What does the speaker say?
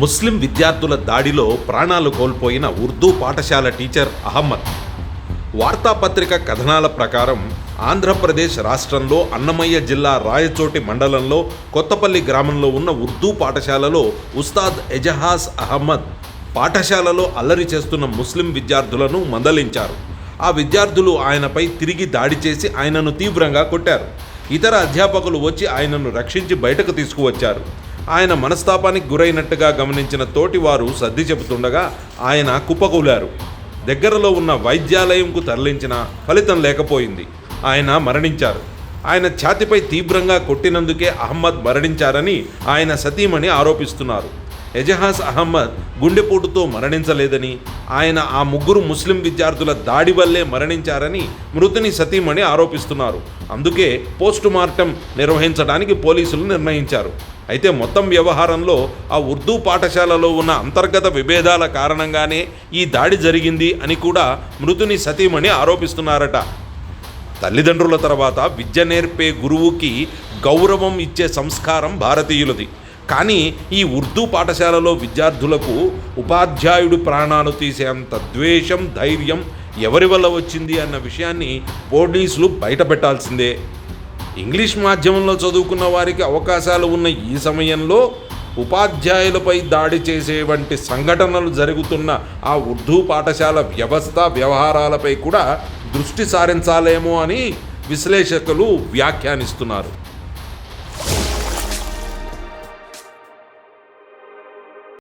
ముస్లిం విద్యార్థుల దాడిలో ప్రాణాలు కోల్పోయిన ఉర్దూ పాఠశాల టీచర్ అహమ్మద్ వార్తాపత్రిక కథనాల ప్రకారం ఆంధ్రప్రదేశ్ రాష్ట్రంలో అన్నమయ్య జిల్లా రాయచోటి మండలంలో కొత్తపల్లి గ్రామంలో ఉన్న ఉర్దూ పాఠశాలలో ఉస్తాద్ ఎజహాస్ అహమ్మద్ పాఠశాలలో అల్లరి చేస్తున్న ముస్లిం విద్యార్థులను మందలించారు. ఆ విద్యార్థులు ఆయనపై తిరిగి దాడి చేసి ఆయనను తీవ్రంగా కొట్టారు. ఇతర అధ్యాపకులు వచ్చి ఆయనను రక్షించి బయటకు తీసుకువచ్చారు. ఆయన మనస్తాపానికి గురైనట్టుగా గమనించిన తోటివారు సర్ది చెబుతుండగా ఆయన కుప్పకూలారు. దగ్గరలో ఉన్న వైద్యాలయంకు తరలించిన ఫలితం లేకపోయింది. ఆయన మరణించారు. ఆయన ఛాతిపై తీవ్రంగా కొట్టినందుకే అహ్మద్ మరణించారని ఆయన సతీమణి ఆరోపిస్తున్నారు. ఎజహాస్ అహ్మద్ గుండెపోటుతో మరణించలేదని ఆయన ఆ ముగ్గురు ముస్లిం విద్యార్థుల దాడి వల్లే మరణించారని మృతుని సతీమణి ఆరోపిస్తున్నారు. అందుకే పోస్టుమార్టం నిర్వహించడానికి పోలీసులు నిర్ణయించారు. అయితే మొత్తం వ్యవహారంలో ఆ ఉర్దూ పాఠశాలలో ఉన్న అంతర్గత విభేదాల కారణంగానే ఈ దాడి జరిగింది అని కూడా మృతుని సతీమణి ఆరోపిస్తున్నారట. తల్లిదండ్రుల తర్వాత విద్య నేర్పే గురువుకి గౌరవం ఇచ్చే సంస్కారం భారతీయులది. కానీ ఈ ఉర్దూ పాఠశాలలో విద్యార్థులకు ఉపాధ్యాయుడు ప్రాణాలు తీసేంత ద్వేషం ధైర్యం ఎవరి వల్ల వచ్చింది అన్న విషయాన్ని పోలీసులు బయటపెట్టాల్సిందే. ఇంగ్లీష్ మాధ్యమంలో చదువుకున్న వారికి అవకాశాలు ఉన్న ఈ సమయంలో ఉపాధ్యాయులపై దాడి చేసే వంటి సంఘటనలు జరుగుతున్న ఆ ఉర్దూ పాఠశాల వ్యవస్థ వ్యవహారాలపై కూడా దృష్టి సారించాలేమో అని విశ్లేషకులు వ్యాఖ్యానిస్తున్నారు.